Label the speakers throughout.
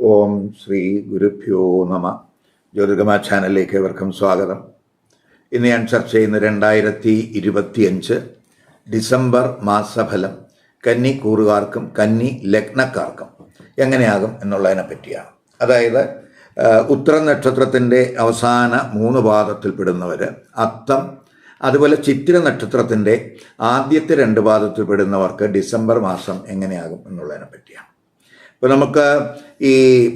Speaker 1: ഓം ശ്രീ ഗുരുഭ്യോ നമ. ജ്യോതികമ ചാനലിലേക്ക് ഏവർക്കും സ്വാഗതം. ഇന്ന് ഞാൻ ചർച്ച ചെയ്യുന്ന രണ്ടായിരത്തി ഇരുപത്തിയഞ്ച് ഡിസംബർ മാസഫലം. കന്നി കൂറുകാർക്കും കന്നി ലഗ്നക്കാർക്കും എങ്ങനെയാകും എന്നുള്ളതിനെ പറ്റിയാണ്. അതായത് ഉത്തര നക്ഷത്രത്തിന്റെ അവസാന മൂന്ന് പാദത്തിൽപ്പെടുന്നവർ അത്തം അതുപോലെ ചിത്തിര നക്ഷത്രത്തിന്റെ ആദ്യത്തെ രണ്ട് പാദത്തിൽപ്പെടുന്നവർക്ക് ഡിസംബർ മാസം എങ്ങനെയാകും എന്നുള്ളതിനെ പറ്റിയാണ്. ഇപ്പോൾ നമുക്ക് ഈ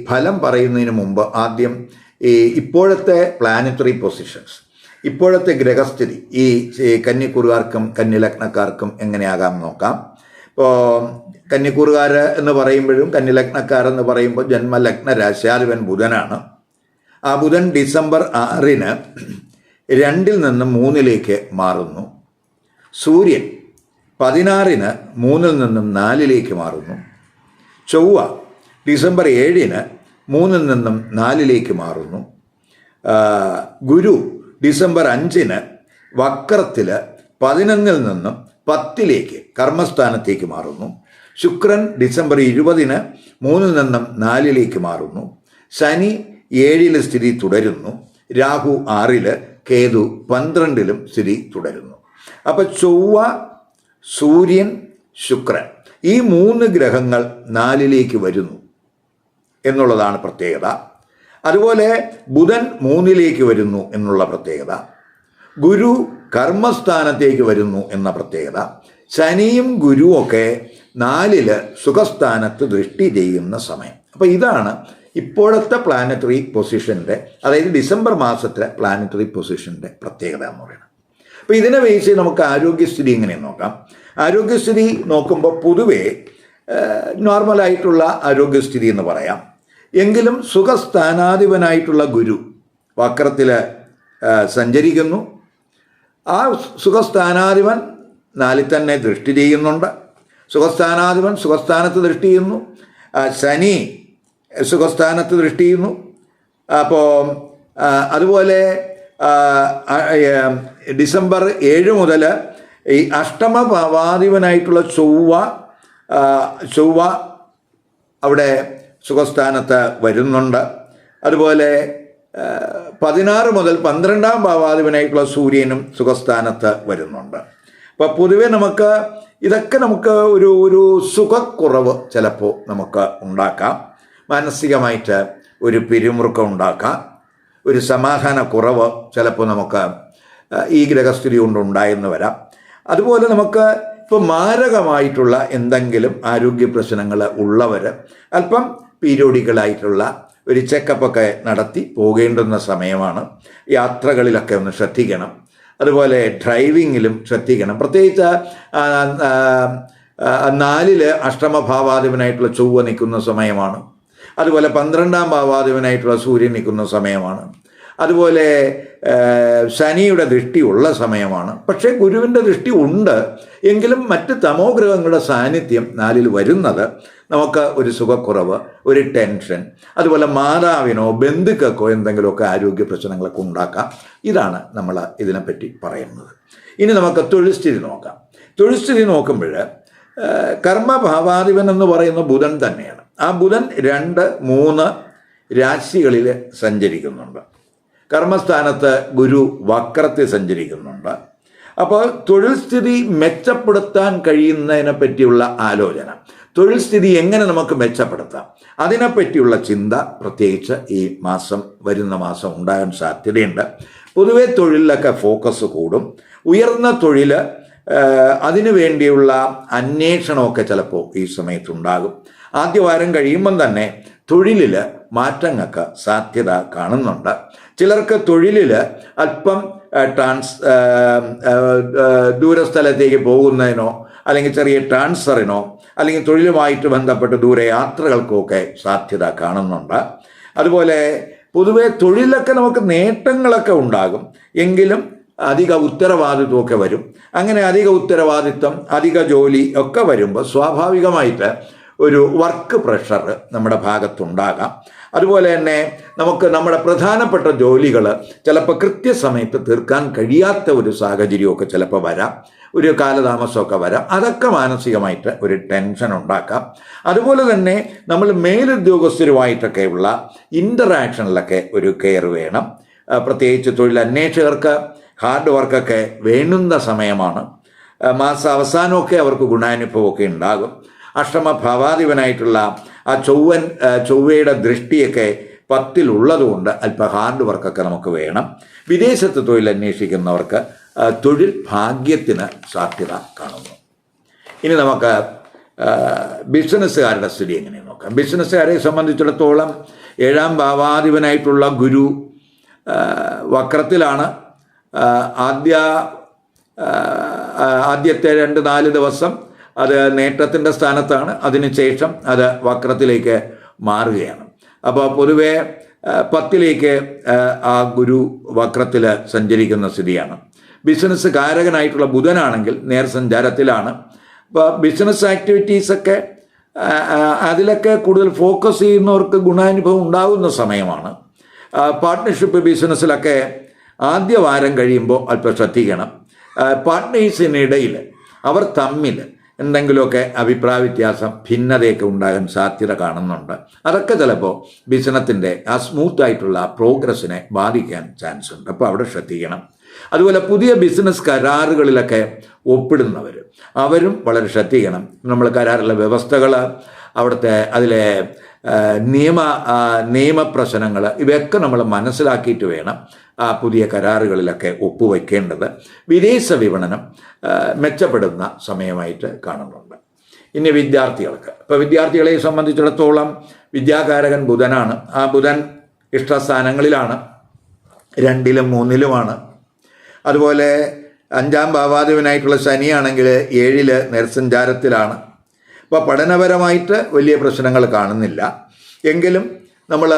Speaker 1: ഫലം പറയുന്നതിന് മുമ്പ് ആദ്യം ഈ ഇപ്പോഴത്തെ പ്ലാനറ്ററി പൊസിഷൻസ് ഇപ്പോഴത്തെ ഗ്രഹസ്ഥിതി ഈ കന്നിക്കൂറുകാർക്കും കന്നിലഗ്നക്കാർക്കും എങ്ങനെയാകാം നോക്കാം. ഇപ്പോൾ കന്നിക്കൂറുകാർ എന്ന് പറയുമ്പോഴും കന്നിലഗ്നക്കാർ എന്ന് പറയുമ്പോൾ ജന്മലഗ്ന രാശാധിപൻ ബുധനാണ്. ആ ബുധൻ ഡിസംബർ ആറിന് രണ്ടിൽ നിന്ന് മൂന്നിലേക്ക് മാറുന്നു. സൂര്യൻ പതിനാറിന് മൂന്നിൽ നിന്നും നാലിലേക്ക് മാറുന്നു. ചൊവ്വ ഡിസംബർ ഏഴിന് മൂന്നിൽ നിന്നും നാലിലേക്ക് മാറുന്നു. ഗുരു ഡിസംബർ അഞ്ചിന് വക്രത്തിൽ പതിനൊന്നിൽ നിന്നും പത്തിലേക്ക് കർമ്മസ്ഥാനത്തേക്ക് മാറുന്നു. ശുക്രൻ ഡിസംബർ ഇരുപതിന് മൂന്നിൽ നിന്നും നാലിലേക്ക് മാറുന്നു. ശനി ഏഴിൽ സ്ഥിതി തുടരുന്നു. രാഹു ആറിൽ കേതു പന്ത്രണ്ടിലും സ്ഥിതി തുടരുന്നു. അപ്പോൾ ചൊവ്വ സൂര്യൻ ശുക്രൻ. ഈ മൂന്ന് ഗ്രഹങ്ങൾ നാലിലേക്ക് വരുന്നു എന്നുള്ളതാണ് പ്രത്യേകത. അതുപോലെ ബുധൻ മൂന്നിലേക്ക് വരുന്നു എന്നുള്ള പ്രത്യേകത. ഗുരു കർമ്മസ്ഥാനത്തേക്ക് വരുന്നു എന്ന പ്രത്യേകത. ശനിയും ഗുരുവും ഒക്കെ നാലിൽ സുഖസ്ഥാനത്ത് ദൃഷ്ടി ചെയ്യുന്ന സമയം. അപ്പോൾ ഇതാണ് ഇപ്പോഴത്തെ പ്ലാനറ്ററി പൊസിഷന്റെ അതായത് ഡിസംബർ മാസത്തിലെ പ്ലാനറ്ററി പൊസിഷന്റെ പ്രത്യേകത എന്ന് പറയുന്നത്. അപ്പോൾ ഇതിനെ വെച്ച് നമുക്ക് ആരോഗ്യസ്ഥിതി എങ്ങനെ നോക്കാം. ആരോഗ്യസ്ഥിതി നോക്കുമ്പോൾ പൊതുവേ നോർമലായിട്ടുള്ള ആരോഗ്യസ്ഥിതി എന്ന് പറയാം. എങ്കിലും സുഖസ്ഥാനാധിപനായിട്ടുള്ള ഗുരു വക്രത്തിൽ സഞ്ചരിക്കുന്നു. ആ സുഖസ്ഥാനാധിപൻ നാലിൽ തന്നെ ദൃഷ്ടി ചെയ്യുന്നുണ്ട്. സുഖസ്ഥാനാധിപൻ സുഖസ്ഥാനത്ത് ദൃഷ്ടി ചെയ്യുന്നു. ശനി സുഖസ്ഥാനത്ത് ദൃഷ്ടി ചെയ്യുന്നു. അപ്പോൾ അതുപോലെ ഡിസംബർ ഏഴ് മുതൽ ഈ അഷ്ടമ ഭാവാധിപനായിട്ടുള്ള ചൊവ്വ ചൊവ്വ അവിടെ സുഖസ്ഥാനത്ത് വരുന്നുണ്ട്. അതുപോലെ പതിനാറ് മുതൽ പന്ത്രണ്ടാം ഭാവാധിപനായിട്ടുള്ള സൂര്യനും സുഖസ്ഥാനത്ത് വരുന്നുണ്ട്. അപ്പോൾ പൊതുവെ നമുക്ക് ഇതൊക്കെ നമുക്ക് ഒരു ഒരു സുഖക്കുറവ് ചിലപ്പോൾ നമുക്ക് ഉണ്ടാക്കാം. മാനസികമായിട്ട് ഒരു പിരിമുറുക്കം ഉണ്ടാക്കാം. ഒരു സമാധാന കുറവ് ചിലപ്പോൾ നമുക്ക് ഈ ഗ്രഹസ്ഥിതി കൊണ്ട് ഉണ്ടായെന്ന് വരാം. അതുപോലെ നമുക്ക് ഇപ്പോൾ മാരകമായിട്ടുള്ള എന്തെങ്കിലും ആരോഗ്യ പ്രശ്നങ്ങൾ ഉള്ളവർ അല്പം പീരിയോഡിക്കലായിട്ടുള്ള ഒരു ചെക്കപ്പൊക്കെ നടത്തി പോകേണ്ടുന്ന സമയമാണ്. യാത്രകളിലൊക്കെ ഒന്ന് ശ്രദ്ധിക്കണം. അതുപോലെ ഡ്രൈവിങ്ങിലും ശ്രദ്ധിക്കണം. പ്രത്യേകിച്ച് നാലിൽ അഷ്ടമഭാവാധിപനായിട്ടുള്ള ചൊവ്വ നിൽക്കുന്ന സമയമാണ്. അതുപോലെ പന്ത്രണ്ടാം ഭാവാധിപനായിട്ടുള്ള സൂര്യൻ നിൽക്കുന്ന സമയമാണ്. അതുപോലെ ശനിയുടെ ദൃഷ്ടി ഉള്ള സമയമാണ്. പക്ഷേ ഗുരുവിന്റെ ദൃഷ്ടി ഉണ്ട്. എങ്കിലും മറ്റ് തമോഗ്രഹങ്ങളുടെ സാന്നിധ്യം നാലിൽ വരുന്നത് നമുക്ക് ഒരു സുഖക്കുറവ് ഒരു ടെൻഷൻ അതുപോലെ മാതാവിനോ ബന്ധുക്കൾക്കോ എന്തെങ്കിലുമൊക്കെ ആരോഗ്യ പ്രശ്നങ്ങളൊക്കെ ഉണ്ടാക്കാം. ഇതാണ് നമ്മൾ ഇതിനെപ്പറ്റി പറയുന്നത്. ഇനി നമുക്ക് തൊഴിൽസ്ഥിതി നോക്കാം. തൊഴിൽസ്ഥിതി നോക്കുമ്പോൾ കർമ്മഭാവാധിപൻ എന്ന് പറയുന്ന ബുധൻ തന്നെയാണ്. ആ ബുധൻ രണ്ട് മൂന്ന് രാശികളിൽ സഞ്ചരിക്കുന്നുണ്ട്. കർമ്മസ്ഥാനത്ത് ഗുരു വക്രത്തെ സഞ്ചരിക്കുന്നുണ്ട്. അപ്പോൾ തൊഴിൽ സ്ഥിതി മെച്ചപ്പെടുത്താൻ കഴിയുന്നതിനെ പറ്റിയുള്ള ആലോചന. തൊഴിൽ സ്ഥിതി എങ്ങനെ നമുക്ക് മെച്ചപ്പെടുത്താം? അതിനെപ്പറ്റിയുള്ള ചിന്ത പ്രത്യേകിച്ച് ഈ മാസം വരുന്ന മാസം ഉണ്ടാകാൻ സാധ്യതയുണ്ട്. പൊതുവെ തൊഴിലിലൊക്കെ ഫോക്കസ് കൂടും. ഉയർന്ന തൊഴിൽ അതിനു വേണ്ടിയുള്ള അന്വേഷണമൊക്കെ ചിലപ്പോൾ ഈ സമയത്തുണ്ടാകും. ആദ്യ വാരം കഴിയുമ്പം തന്നെ തൊഴിലിൽ മാറ്റങ്ങൾക്ക് സാധ്യത കാണുന്നുണ്ട്. ചിലർക്ക് തൊഴിലിൽ അല്പം ട്രാൻസ് ദൂരസ്ഥലത്തേക്ക് പോകുന്നതിനോ അല്ലെങ്കിൽ ചെറിയ ട്രാൻസ്ഫറിനോ അല്ലെങ്കിൽ തൊഴിലുമായിട്ട് ബന്ധപ്പെട്ട് ദൂരെ യാത്രകൾക്കുമൊക്കെ സാധ്യത കാണുന്നുണ്ട്. അതുപോലെ പൊതുവെ തൊഴിലൊക്കെ നമുക്ക് നേട്ടങ്ങളൊക്കെ ഉണ്ടാകും. എങ്കിലും അധിക ഉത്തരവാദിത്വമൊക്കെ വരും. അങ്ങനെ അധിക ഉത്തരവാദിത്വം അധിക ജോലി ഒക്കെ വരുമ്പോൾ സ്വാഭാവികമായിട്ട് ഒരു വർക്ക് പ്രഷർ നമ്മുടെ ഭാഗത്തുണ്ടാകാം. അതുപോലെ തന്നെ നമുക്ക് നമ്മുടെ പ്രധാനപ്പെട്ട ജോലികൾ ചിലപ്പോൾ കൃത്യസമയത്ത് തീർക്കാൻ കഴിയാത്ത ഒരു സാഹചര്യമൊക്കെ ചിലപ്പോൾ വരാം. ഒരു കാലതാമസമൊക്കെ വരാം. അതൊക്കെ മാനസികമായിട്ട് ഒരു ടെൻഷൻ ഉണ്ടാക്കാം. അതുപോലെ തന്നെ നമ്മൾ മേലുദ്യോഗസ്ഥരുമായിട്ടൊക്കെയുള്ള ഇന്ററാക്ഷനിലൊക്കെ ഒരു കെയർ വേണം. പ്രത്യേകിച്ച് തൊഴിലന്വേഷകർക്ക് ഹാർഡ് വർക്കൊക്കെ വേണ്ടുന്ന സമയമാണ്. മാസാവസാനമൊക്കെ അവർക്ക് ഗുണാനുഭവമൊക്കെ ഉണ്ടാകും. അഷ്ടമ ഭാവാധിപനായിട്ടുള്ള ആ ചൊവ്വൻ ചൊവ്വയുടെ ദൃഷ്ടിയൊക്കെ പത്തിലുള്ളതുകൊണ്ട് അല്പം ഹാർഡ് വർക്കൊക്കെ നമുക്ക് വേണം. വിദേശത്ത് തൊഴിൽ അന്വേഷിക്കുന്നവർക്ക് തൊഴിൽ ഭാഗ്യത്തിന് സാധ്യത കാണുന്നു. ഇനി നമുക്ക് ബിസിനസ്സുകാരുടെ സ്ഥിതി എങ്ങനെ നോക്കാം? ബിസിനസ്സുകാരെ സംബന്ധിച്ചിടത്തോളം ഏഴാം ഭാവാധിപനായിട്ടുള്ള ഗുരു വക്രത്തിലാണ്. ആദ്യ ആദ്യത്തെ രണ്ട് നാല് ദിവസം അത് നേട്ടത്തിന്റെ സ്ഥാനത്താണ്. അതിനുശേഷം അത് വക്രത്തിലേക്ക് മാറുകയാണ്. അപ്പോൾ പൊതുവെ പത്തിലേക്ക് ആ, ഗുരു വക്രത്തിൽ സഞ്ചരിക്കുന്ന സ്ഥിതിയാണ്. ബിസിനസ് കാരകനായിട്ടുള്ള ബുധനാണെങ്കിൽ നേർ സഞ്ചാരത്തിലാണ്. അപ്പോൾ ബിസിനസ് ആക്ടിവിറ്റീസൊക്കെ അതിലൊക്കെ കൂടുതൽ ഫോക്കസ് ചെയ്യുന്നവർക്ക് ഗുണാനുഭവം ഉണ്ടാകുന്ന സമയമാണ്. പാർട്ട്ണർഷിപ്പ് ബിസിനസ്സിലൊക്കെ ആദ്യ വാരം കഴിയുമ്പോൾ അല്പം ശ്രദ്ധിക്കണം. പാർട്ട്നേഴ്സിനിടയിൽ അവർ തമ്മിൽ എന്തെങ്കിലുമൊക്കെ അഭിപ്രായ വ്യത്യാസം ഭിന്നതയൊക്കെ ഉണ്ടാകാൻ സാധ്യത കാണുന്നുണ്ട്. അതൊക്കെ ചിലപ്പോൾ ബിസിനത്തിന്റെ ആ സ്മൂത്ത് ആയിട്ടുള്ള പ്രോഗ്രസ്സിനെ ബാധിക്കാൻ ചാൻസ് ഉണ്ട്. അപ്പോൾ അവിടെ ശ്രദ്ധിക്കണം. അതുപോലെ പുതിയ ബിസിനസ് കരാറുകളിലൊക്കെ ഒപ്പിടുന്നവർ അവരും വളരെ ശ്രദ്ധിക്കണം. നമ്മൾ കരാറിലെ വ്യവസ്ഥകൾ അവിടുത്തെ അതിലെ നിയമ നിയമപ്രശ്നങ്ങൾ ഇവയൊക്കെ നമ്മൾ മനസ്സിലാക്കിയിട്ട് വേണം. പുതിയ കരാറുകളിലൊക്കെ ഒപ്പുവയ്ക്കേണ്ടത് വിദേശ വിപണനം മെച്ചപ്പെടുന്ന സമയമായിട്ട് കാണുന്നുണ്ട്. ഇനി വിദ്യാർത്ഥികൾക്ക്. ഇപ്പോൾ വിദ്യാർത്ഥികളെ സംബന്ധിച്ചിടത്തോളം വിദ്യാകാരകൻ ബുധനാണ്. ആ ബുധൻ ഇഷ്ടസ്ഥാനങ്ങളിലാണ്. രണ്ടിലും മൂന്നിലുമാണ്. അതുപോലെ അഞ്ചാം ഭാവാധിപനായിട്ടുള്ള ശനിയാണെങ്കിൽ ഏഴിൽ നേർസഞ്ചാരത്തിലാണ് അപ്പോൾ പഠനപരമായിട്ട് വലിയ പ്രശ്നങ്ങൾ കാണുന്നില്ല. എങ്കിലും നമ്മൾ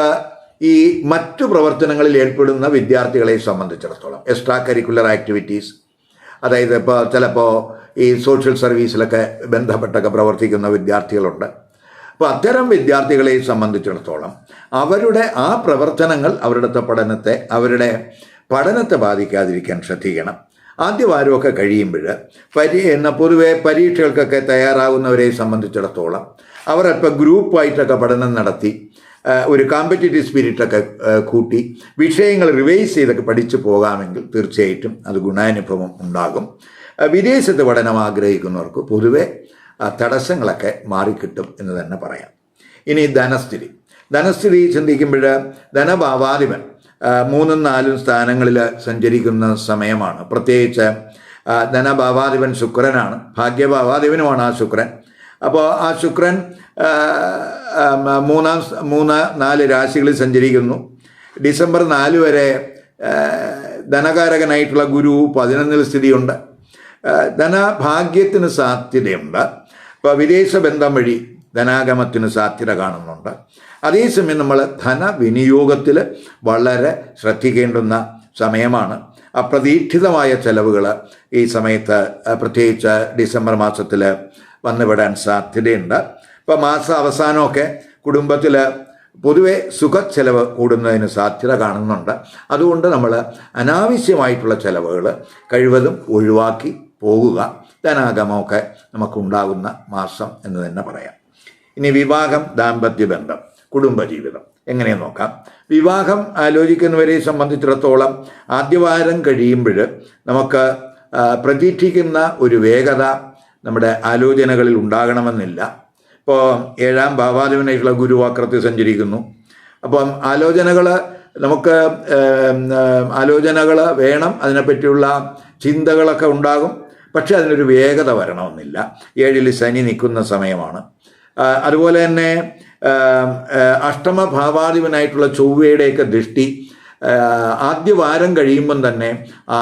Speaker 1: ഈ മറ്റു പ്രവർത്തനങ്ങളിൽ ഏർപ്പെടുന്ന വിദ്യാർത്ഥികളെ സംബന്ധിച്ചിടത്തോളം എക്സ്ട്രാ കരിക്കുലർ ആക്ടിവിറ്റീസ് അതായത് ഇപ്പോൾ ചിലപ്പോൾ ഈ സോഷ്യൽ സർവീസിലൊക്കെ ബന്ധപ്പെട്ടൊക്കെ പ്രവർത്തിക്കുന്ന വിദ്യാർത്ഥികളുണ്ട്. അപ്പോൾ അത്തരം വിദ്യാർത്ഥികളെ സംബന്ധിച്ചിടത്തോളം അവരുടെ ആ പ്രവർത്തനങ്ങൾ അവരുടെ പഠനത്തെ അവരുടെ പഠനത്തെ ബാധിക്കാതിരിക്കാൻ ശ്രദ്ധിക്കണം. ആദ്യവാരമൊക്കെ കഴിയുമ്പോൾ പരി എന്ന പൊതുവെ പരീക്ഷകൾക്കൊക്കെ തയ്യാറാകുന്നവരെ സംബന്ധിച്ചിടത്തോളം അവർ അല്പം ഗ്രൂപ്പായിട്ടൊക്കെ പഠനം നടത്തി ഒരു കോമ്പറ്റേറ്റീവ് സ്പിരിറ്റൊക്കെ കൂട്ടി വിഷയങ്ങൾ റിവൈസ് ചെയ്തൊക്കെ പഠിച്ചു പോകാമെങ്കിൽ തീർച്ചയായിട്ടും അത് ഗുണാനുഭവം ഉണ്ടാകും. വിദേശത്ത് പഠനം ആഗ്രഹിക്കുന്നവർക്ക് പൊതുവെ തടസ്സങ്ങളൊക്കെ മാറിക്കിട്ടും എന്ന് തന്നെ പറയാം. ഇനി ധനസ്ഥിതി. ധനസ്ഥിതി ചിന്തിക്കുമ്പോൾ ധനഭാവാധിപൻ മൂന്നും നാലും സ്ഥാനങ്ങളിൽ സഞ്ചരിക്കുന്ന സമയമാണ്. പ്രത്യേകിച്ച് ധനഭാവാധിപൻ ശുക്രനാണ്. ഭാഗ്യഭാവാധിപനുമാണ് ആ ശുക്രൻ. അപ്പോൾ ആ ശുക്രൻ മൂന്നാം മൂന്ന് നാല് രാശികളിൽ സഞ്ചരിക്കുന്നു. ഡിസംബർ നാല് വരെ ധനകാരകനായിട്ടുള്ള ഗുരു പതിനൊന്നിൽ സ്ഥിതിയുണ്ട്. ധനഭാഗ്യത്തിന് സാധ്യതയുണ്ട്. അപ്പോൾ വിദേശ ബന്ധം വഴി ധനാഗമത്തിന് സാധ്യത കാണുന്നുണ്ട്. അതേസമയം നമ്മൾ ധനവിനിയോഗത്തിൽ വളരെ ശ്രദ്ധിക്കേണ്ടുന്ന സമയമാണ്. അപ്രതീക്ഷിതമായ ചെലവുകൾ ഈ സമയത്ത് പ്രത്യേകിച്ച് ഡിസംബർ മാസത്തിൽ വന്നുവിടാൻ സാധ്യതയുണ്ട്. ഇപ്പോൾ മാസ അവസാനമൊക്കെ കുടുംബത്തിൽ പൊതുവെ സുഖ ചെലവ് കൂടുന്നതിന് സാധ്യത കാണുന്നുണ്ട്. അതുകൊണ്ട് നമ്മൾ അനാവശ്യമായിട്ടുള്ള ചെലവുകൾ കഴിവതും ഒഴിവാക്കി പോകുക. ധനാഗമമൊക്കെ നമുക്കുണ്ടാകുന്ന മാസം എന്ന് തന്നെ പറയാം. ഇനി വിവാഹം ദാമ്പത്യ ബന്ധം കുടുംബജീവിതം എങ്ങനെ നോക്കാം? വിവാഹം ആലോചിക്കുന്നവരെ സംബന്ധിച്ചിടത്തോളം ആദ്യവാരം കഴിയുമ്പോൾ നമുക്ക് പ്രതീക്ഷിക്കുന്ന ഒരു വേഗത നമ്മുടെ ആലോചനകളിൽ ഉണ്ടാകണമെന്നില്ല. ഇപ്പോൾ ഏഴാം ഭാവാധിപനായിട്ടുള്ള ഗുരുവാക്രത്തിൽ സഞ്ചരിക്കുന്നു. അപ്പം ആലോചനകൾ നമുക്ക് ആലോചനകൾ വേണം അതിനെപ്പറ്റിയുള്ള ചിന്തകളൊക്കെ ഉണ്ടാകും. പക്ഷേ അതിനൊരു വേഗത വരണമെന്നില്ല. ഏഴിൽ ശനി നിൽക്കുന്ന സമയമാണ്. അതുപോലെ തന്നെ അഷ്ടമ ഭാവാധിപനായിട്ടുള്ള ചൊവ്വയുടെയൊക്കെ ദൃഷ്ടി ആദ്യ വാരം കഴിയുമ്പം തന്നെ ആ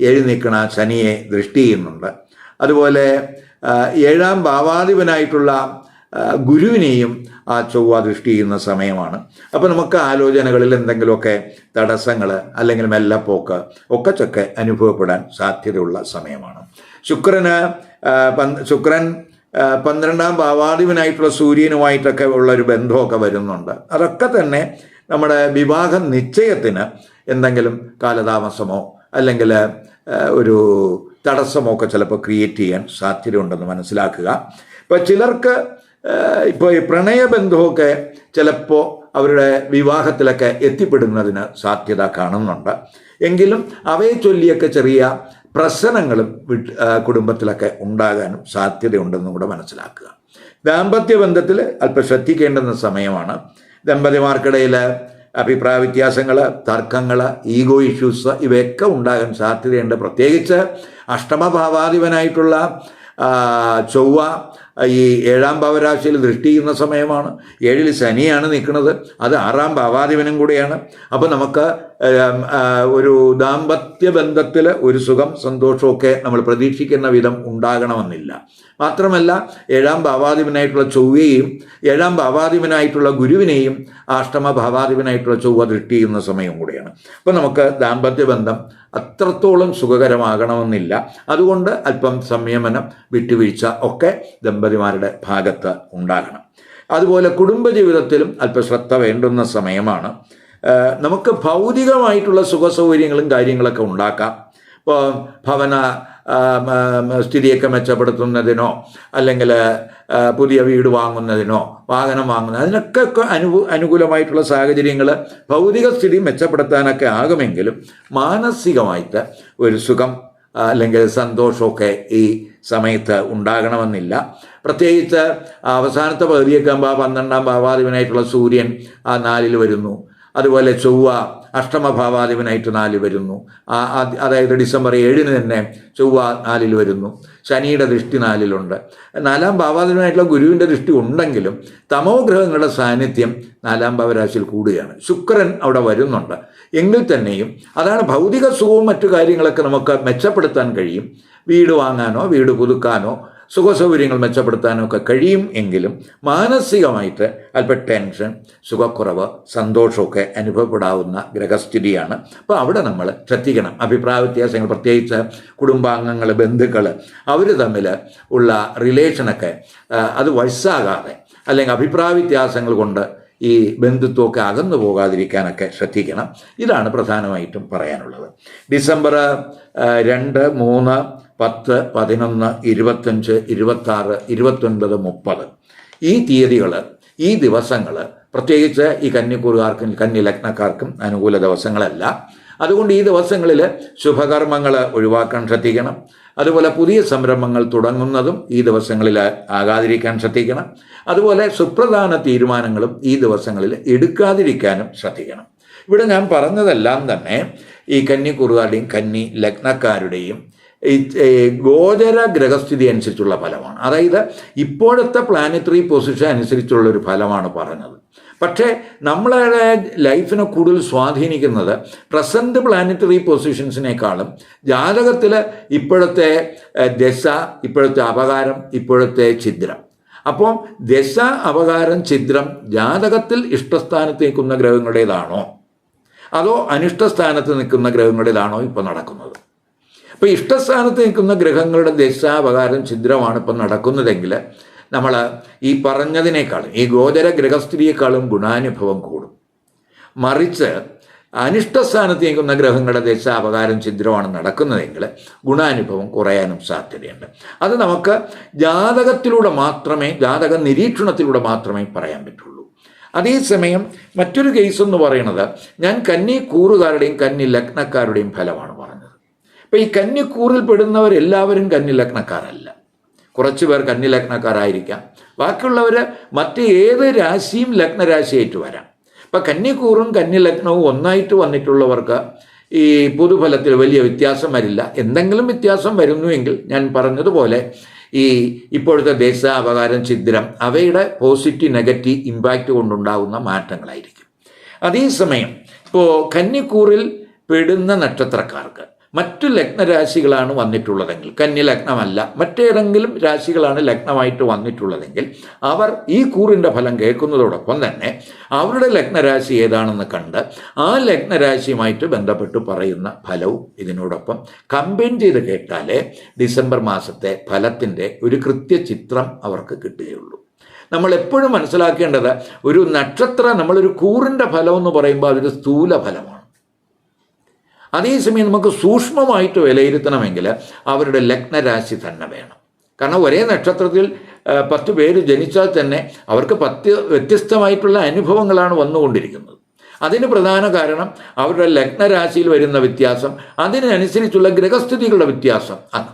Speaker 1: ഏഴ് നിൽക്കണ ശനിയെ ദൃഷ്ടി ചെയ്യുന്നുണ്ട്. അതുപോലെ ഏഴാം ഭാവാധിപനായിട്ടുള്ള ഗുരുവിനെയും ആ ചൊവ്വ ദൃഷ്ടി ചെയ്യുന്ന സമയമാണ്. അപ്പോൾ നമുക്ക് ആലോചനകളിൽ എന്തെങ്കിലുമൊക്കെ തടസ്സങ്ങൾ അല്ലെങ്കിൽ മെല്ലപ്പോക്ക് ഒക്കെ ചൊക്കെ അനുഭവപ്പെടാൻ സാധ്യതയുള്ള സമയമാണ്. ശുക്രന് ശുക്രൻ പന്ത്രണ്ടാം ഭാവാധിപനായിട്ടുള്ള സൂര്യനുമായിട്ടൊക്കെ ഉള്ള ഒരു ബന്ധമൊക്കെ വരുന്നുണ്ട്. അതൊക്കെ തന്നെ നമ്മുടെ വിവാഹ നിശ്ചയത്തിന് എന്തെങ്കിലും കാലതാമസമോ അല്ലെങ്കിൽ ഒരു തടസ്സമോ ഒക്കെ ചിലപ്പോൾ ക്രിയേറ്റ് ചെയ്യാൻ സാധ്യതയുണ്ടെന്ന് മനസ്സിലാക്കുക. ഇപ്പോൾ ചിലർക്ക് ഇപ്പോൾ ഈ പ്രണയബന്ധമൊക്കെ ചിലപ്പോൾ അവരുടെ വിവാഹത്തിലൊക്കെ എത്തിപ്പെടുന്നതിന് സാധ്യത കാണുന്നുണ്ട്. എങ്കിലും അവയെ ചൊല്ലിയൊക്കെ ചെറിയ പ്രശ്നങ്ങളും കുടുംബത്തിലൊക്കെ ഉണ്ടാകാനും സാധ്യതയുണ്ടെന്നും കൂടെ മനസ്സിലാക്കുക. ദാമ്പത്യ ബന്ധത്തിൽ അല്പം ശ്രദ്ധിക്കേണ്ടുന്ന സമയമാണ്. ദമ്പതിമാർക്കിടയിൽ അഭിപ്രായ വ്യത്യാസങ്ങൾ തർക്കങ്ങൾ ഈഗോ ഇഷ്യൂസ് ഇവയൊക്കെ ഉണ്ടാകാൻ സാധ്യതയുണ്ട്. പ്രത്യേകിച്ച് അഷ്ടമഭാവാധിപനായിട്ടുള്ള ചൊവ്വ ഈ ഏഴാം ഭാവരാശിയിൽ ദൃഷ്ടി ചെയ്യുന്ന സമയമാണ്. ഏഴിൽ ശനിയാണ് നിൽക്കുന്നത്. അത് ആറാം ഭാവാധിപനും കൂടിയാണ്. അപ്പോൾ നമുക്ക് ഒരു ദാമ്പത്യ ബന്ധത്തിൽ ഒരു സുഖം സന്തോഷമൊക്കെ നമ്മൾ പ്രതീക്ഷിക്കുന്ന വിധം ഉണ്ടാകണമെന്നില്ല. മാത്രമല്ല ഏഴാം ഭാവാധിപനായിട്ടുള്ള ചൊവ്വയെയും ഏഴാം ഭാവാധിപനായിട്ടുള്ള ഗുരുവിനെയും അഷ്ടമ ഭാവാധിപനായിട്ടുള്ള ചൊവ്വ ദൃഷ്ടി ചെയ്യുന്ന സമയം കൂടിയാണ്. അപ്പോൾ നമുക്ക് ദാമ്പത്യ ബന്ധം അത്രത്തോളം സുഖകരമാകണമെന്നില്ല. അതുകൊണ്ട് അല്പം സംയമനം വിട്ടുവീഴ്ച ഒക്കെ ദമ്പതിമാരുടെ ഭാഗത്ത് ഉണ്ടാകണം. അതുപോലെ കുടുംബജീവിതത്തിലും അല്പം ശ്രദ്ധ വേണ്ടുന്ന സമയമാണ്. നമുക്ക് ഭൗതികമായിട്ടുള്ള സുഖസൗകര്യങ്ങളും കാര്യങ്ങളൊക്കെ ഉണ്ടാക്കാം. ഇപ്പോൾ ഭവന സ്ഥിതിയൊക്കെ മെച്ചപ്പെടുത്തുന്നതിനോ അല്ലെങ്കിൽ പുതിയ വീട് വാങ്ങുന്നതിനോ വാഹനം വാങ്ങുന്ന അതിനൊക്കെ അനു അനുകൂലമായിട്ടുള്ള സാഹചര്യങ്ങൾ ഭൗതിക സ്ഥിതി മെച്ചപ്പെടുത്താനൊക്കെ ആകുമെങ്കിലും മാനസികമായിട്ട് ഒരു സുഖം അല്ലെങ്കിൽ സന്തോഷമൊക്കെ ഈ സമയത്ത് ഉണ്ടാകണമെന്നില്ല. പ്രത്യേകിച്ച് അവസാനത്തെ പകുതിയൊക്കെ ആകുമ്പോൾ പന്ത്രണ്ടാം ഭാവാധിപനായിട്ടുള്ള സൂര്യൻ ആ നാലിൽ വരുന്നു. അതുപോലെ ചൊവ്വ അഷ്ടമഭാവാധിപനായിട്ട് നാലിൽ വരുന്നു. അതായത് ഡിസംബർ ഏഴിന് തന്നെ ചൊവ്വ നാലിൽ വരുന്നു. ശനിയുടെ ദൃഷ്ടി നാലിലുണ്ട്. നാലാം ഭാവാധിപനായിട്ടുള്ള ഗുരുവിന്റെ ദൃഷ്ടി ഉണ്ടെങ്കിലും തമോ ഗ്രഹങ്ങളുടെ സാന്നിധ്യം നാലാം ഭാവരാശിയിൽ കൂടുകയാണ്. ശുക്രൻ അവിടെ വരുന്നുണ്ട്. എങ്കിൽ തന്നെയും അതാണ് ഭൗതിക സുഖവും മറ്റു കാര്യങ്ങളൊക്കെ നമുക്ക് മെച്ചപ്പെടുത്താൻ കഴിയും. വീട് വാങ്ങാനോ വീട് പുതുക്കാനോ സുഖസൗകര്യങ്ങൾ മെച്ചപ്പെടുത്താനൊക്കെ കഴിയും എങ്കിലും മാനസികമായിട്ട് അല്പം ടെൻഷൻ സുഖക്കുറവ് സന്തോഷമൊക്കെ അനുഭവപ്പെടാവുന്ന ഗ്രഹസ്ഥിതിയാണ്. അപ്പോൾ അവിടെ നമ്മൾ ശ്രദ്ധിക്കണം. അഭിപ്രായ വ്യത്യാസങ്ങൾ പ്രത്യേകിച്ച് കുടുംബാംഗങ്ങൾ ബന്ധുക്കൾ അവർ തമ്മിൽ ഉള്ള റിലേഷനൊക്കെ അത് വയസ്സാകാതെ അല്ലെങ്കിൽ അഭിപ്രായ വ്യത്യാസങ്ങൾ കൊണ്ട് ഈ ബന്ധുത്വമൊക്കെ അകന്നു പോകാതിരിക്കാനൊക്കെ ശ്രദ്ധിക്കണം. ഇതാണ് പ്രധാനമായിട്ടും പറയാനുള്ളത്. ഡിസംബർ രണ്ട് മൂന്ന് പത്ത് പതിനൊന്ന് ഇരുപത്തഞ്ച് ഇരുപത്താറ് ഇരുപത്തൊൻപത് മുപ്പത്. ഈ തീയതികൾ ഈ ദിവസങ്ങൾ പ്രത്യേകിച്ച് ഈ കന്നിക്കൂറുകാർക്കും കന്നി ലഗ്നക്കാർക്കും അനുകൂല ദിവസങ്ങളല്ല. അതുകൊണ്ട് ഈ ദിവസങ്ങളിൽ ശുഭകർമ്മങ്ങൾ ഒഴിവാക്കാൻ ശ്രദ്ധിക്കണം. അതുപോലെ പുതിയ സംരംഭങ്ങൾ തുടങ്ങുന്നതും ഈ ദിവസങ്ങളിൽ ആകാതിരിക്കാൻ ശ്രദ്ധിക്കണം. അതുപോലെ സുപ്രധാന തീരുമാനങ്ങളും ഈ ദിവസങ്ങളിൽ എടുക്കാതിരിക്കാനും ശ്രദ്ധിക്കണം. ഇവിടെ ഞാൻ പറഞ്ഞതെല്ലാം തന്നെ ഈ കന്നിക്കൂറുകാരുടെയും കന്നി ലഗ്നക്കാരുടെയും ഗോചര ഗ്രഹസ്ഥിതി അനുസരിച്ചുള്ള ഫലമാണ്. അതായത് ഇപ്പോഴത്തെ പ്ലാനറ്ററി പൊസിഷൻ അനുസരിച്ചുള്ള ഒരു ഫലമാണ് പറഞ്ഞത്. പക്ഷേ നമ്മളുടെ ലൈഫിനെ കൂടുതൽ സ്വാധീനിക്കുന്നത് പ്രസന്റ് പ്ലാനറ്ററി പൊസിഷൻസിനേക്കാളും ജാതകത്തിൽ ഇപ്പോഴത്തെ ദശ ഇപ്പോഴത്തെ അപകാരം ഇപ്പോഴത്തെ ഛിദ്രം. അപ്പോൾ ദശ അപകാരം ഛിദ്രം ജാതകത്തിൽ ഇഷ്ടസ്ഥാനത്ത് നിൽക്കുന്ന ഗ്രഹങ്ങളുടേതാണോ? അതോ അനിഷ്ടസ്ഥാനത്ത് നിൽക്കുന്ന ഗ്രഹങ്ങളുടേതാണോ ഇപ്പോൾ നടക്കുന്നത്? അപ്പോൾ ഇഷ്ടസ്ഥാനത്ത് നിൽക്കുന്ന ഗ്രഹങ്ങളുടെ ദശാപകാരം ഛിദ്രമാണ് ഇപ്പം നടക്കുന്നതെങ്കിൽ നമ്മൾ ഈ പറഞ്ഞതിനേക്കാളും ഈ ഗോചര ഗ്രഹസ്ഥിതിയേക്കാളും ഗുണാനുഭവം കൂടും. മറിച്ച് അനിഷ്ടസ്ഥാനത്ത് നിൽക്കുന്ന ഗ്രഹങ്ങളുടെ ദശാപകാരം ഛിദ്രമാണ് നടക്കുന്നതെങ്കിൽ ഗുണാനുഭവം കുറയാനും സാധ്യതയുണ്ട്. അത് നമുക്ക് ജാതകത്തിലൂടെ മാത്രമേ ജാതക നിരീക്ഷണത്തിലൂടെ മാത്രമേ പറയാൻ പറ്റുള്ളൂ. അതേസമയം മറ്റൊരു കേസ് എന്ന് പറയുന്നത് ഞാൻ കന്നി കൂറുകാരുടെയും കന്നി ലഗ്നക്കാരുടെയും ഫലമാണ്. അപ്പോൾ ഈ കന്നിക്കൂറിൽ പെടുന്നവരെല്ലാവരും കന്നി ലഗ്നക്കാരല്ല. കുറച്ച് പേർ കന്നി ലഗ്നക്കാരായിരിക്കാം. ബാക്കിയുള്ളവർ മറ്റ് ഏത് രാശിയും ലഗ്നരാശിയായിട്ട് വരാം. അപ്പം കന്നിക്കൂറും കന്നി ലഗ്നവും ഒന്നായിട്ട് വന്നിട്ടുള്ളവർക്ക് ഈ പൊതുഫലത്തിൽ വലിയ വ്യത്യാസം വരില്ല. എന്തെങ്കിലും വ്യത്യാസം വരുന്നുവെങ്കിൽ ഞാൻ പറഞ്ഞതുപോലെ ഈ ഇപ്പോഴത്തെ ദേശാപകാരം ഛിദ്രം അവയുടെ പോസിറ്റീവ് നെഗറ്റീവ് ഇമ്പാക്റ്റ് കൊണ്ടുണ്ടാകുന്ന മാറ്റങ്ങളായിരിക്കും. അതേസമയം ഇപ്പോൾ കന്നിക്കൂറിൽ പെടുന്ന നക്ഷത്രക്കാർക്ക് മറ്റു ലഗ്നരാശികളാണ് വന്നിട്ടുള്ളതെങ്കിൽ കന്നി ലഗ്നമല്ല മറ്റേതെങ്കിലും രാശികളാണ് ലഗ്നമായിട്ട് വന്നിട്ടുള്ളതെങ്കിൽ അവർ ഈ കൂറിന്റെ ഫലം കേൾക്കുന്നതോടൊപ്പം തന്നെ അവരുടെ ലഗ്നരാശി ഏതാണെന്ന് കണ്ട് ആ ലഗ്നരാശിയുമായിട്ട് ബന്ധപ്പെട്ട് പറയുന്ന ഫലവും ഇതിനോടൊപ്പം കമ്പൈൻ ചെയ്ത് കേട്ടാലേ ഡിസംബർ മാസത്തെ ഫലത്തിന്റെ ഒരു കൃത്യചിത്രം അവർക്ക് കിട്ടുകയുള്ളൂ. നമ്മൾ എപ്പോഴും മനസ്സിലാക്കേണ്ടത് ഒരു നക്ഷത്ര നമ്മളൊരു കൂറിന്റെ ഫലം എന്ന് പറയുമ്പോൾ അതൊരു സ്ഥൂല ഫലമാണ്. അതേസമയം നമുക്ക് സൂക്ഷ്മമായിട്ട് വിലയിരുത്തണമെങ്കിൽ അവരുടെ ലഗ്നരാശി തന്നെ വേണം. കാരണം ഒരേ നക്ഷത്രത്തിൽ പത്ത് പേര് ജനിച്ചാൽ തന്നെ അവർക്ക് പത്ത് വ്യത്യസ്തമായിട്ടുള്ള അനുഭവങ്ങളാണ് വന്നുകൊണ്ടിരിക്കുന്നത്. അതിന് പ്രധാന കാരണം അവരുടെ ലഗ്നരാശിയിൽ വരുന്ന വ്യത്യാസം അതിനനുസരിച്ചുള്ള ഗ്രഹസ്ഥിതികളുടെ വ്യത്യാസം ആണ്.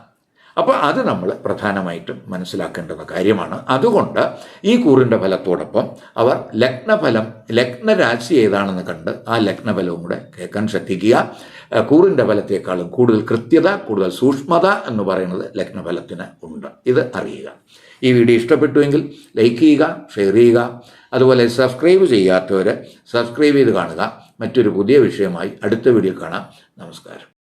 Speaker 1: അപ്പോൾ അത് നമ്മൾ പ്രധാനമായിട്ടും മനസ്സിലാക്കേണ്ടുന്ന കാര്യമാണ്. അതുകൊണ്ട് ഈ കൂറിന്റെ ഫലത്തോടൊപ്പം അവർ ലഗ്നഫലം ലഗ്നരാശി ഏതാണെന്ന് കണ്ട് ആ ലഗ്നഫലവും കൂടെ കേൾക്കാൻ ശ്രദ്ധിക്കുക. കൂറിന്റെ ഫലത്തേക്കാളും കൂടുതൽ കൃത്യത കൂടുതൽ സൂക്ഷ്മത എന്ന് പറയുന്നത് ലഗ്നഫലത്തിന് ഉണ്ട്. ഇത് അറിയുക. ഈ വീഡിയോ ഇഷ്ടപ്പെട്ടുവെങ്കിൽ ലൈക്ക് ചെയ്യുക ഷെയർ ചെയ്യുക. അതുപോലെ സബ്സ്ക്രൈബ് ചെയ്യാത്തവർ സബ്സ്ക്രൈബ് ചെയ്ത് കാണുക. മറ്റൊരു പുതിയ വിഷയമായി അടുത്ത വീഡിയോ കാണാം. നമസ്കാരം.